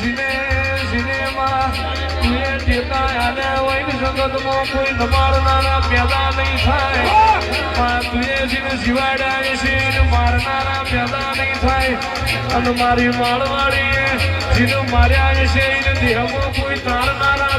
જીને જીને માં, તું એ આને હોય ને જગતમાં કોઈ દબાડનારા પેદા નહીં થાય. માં તું એ જીને જીવાડ્યા છે ને મારનારા પેદા નહીં થાય. અને મારી માળવાડીએ જીને માર્યા છે એને દેહમાં કોઈ તારનારા